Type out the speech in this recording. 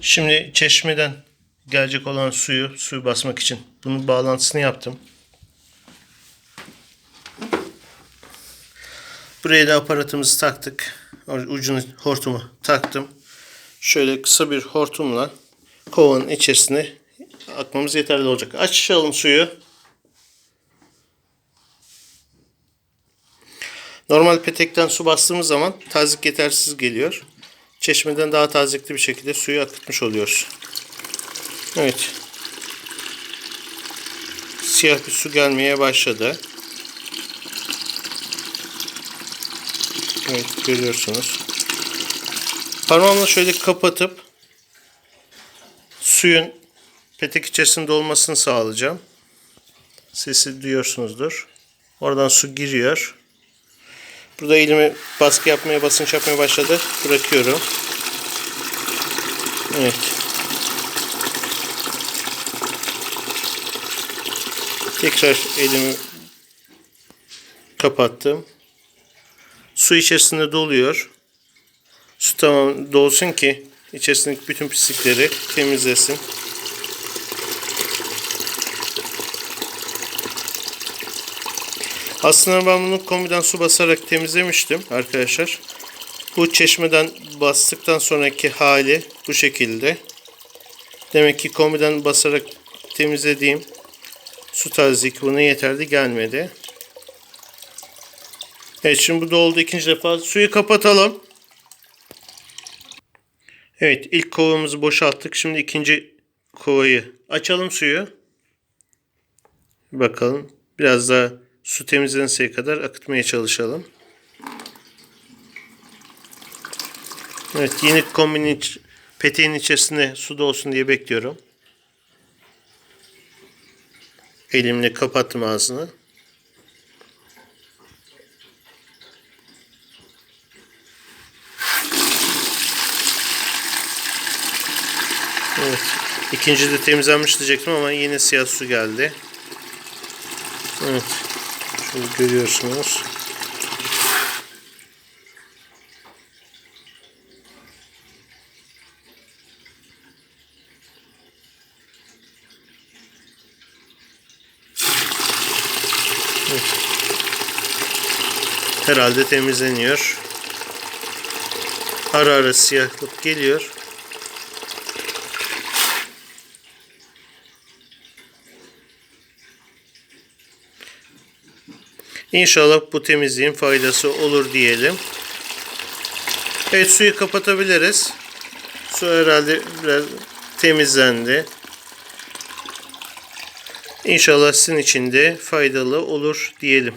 Şimdi çeşmeden gelecek olan suyu suyu basmak için bunun bağlantısını yaptım. Buraya da aparatımızı taktık. Ucunu hortumu taktım. Şöyle kısa bir hortumla kovanın içerisine akmamız yeterli olacak. Açalım suyu. Normal petekten su bastığımız zaman tazik yetersiz geliyor. Çeşmeden daha tazikli bir şekilde suyu akıtmış oluyoruz. Evet. Siyah bir su gelmeye başladı. Evet görüyorsunuz. Parmağımla şöyle kapatıp suyun petek içerisinde olmasını sağlayacağım. Sesi duyuyorsunuzdur. Oradan su giriyor. Burada elimi baskı yapmaya, basınç yapmaya başladı. Bırakıyorum. Evet. Tekrar elimi kapattım. Su içerisinde doluyor. Su tamam dolsun ki içerisindeki bütün pislikleri temizlesin. Aslında ben bunu kombiden su basarak temizlemiştim arkadaşlar. Bu çeşmeden bastıktan sonraki hali bu şekilde. Demek ki kombiden basarak temizlediğim su tazik buna yeterli gelmedi. Evet şimdi bu doldu ikinci defa. Suyu kapatalım. Evet ilk kovamızı boşalttık. Şimdi ikinci kovayı açalım suyu. Bakalım. Biraz daha su temizleninceye kadar akıtmaya çalışalım. Evet yine kombinin peteğin içerisinde su dolsun diye bekliyorum. Elimle kapattım ağzını. Evet. İkinci de temizlenmiş diyecektim ama yine siyah su geldi. Evet. Şöyle görüyorsunuz. Herhalde temizleniyor. Ara ara siyahlık geliyor. İnşallah bu temizliğin faydası olur diyelim. Evet suyu kapatabiliriz. Su herhalde biraz temizlendi. İnşallah sizin için de faydalı olur diyelim.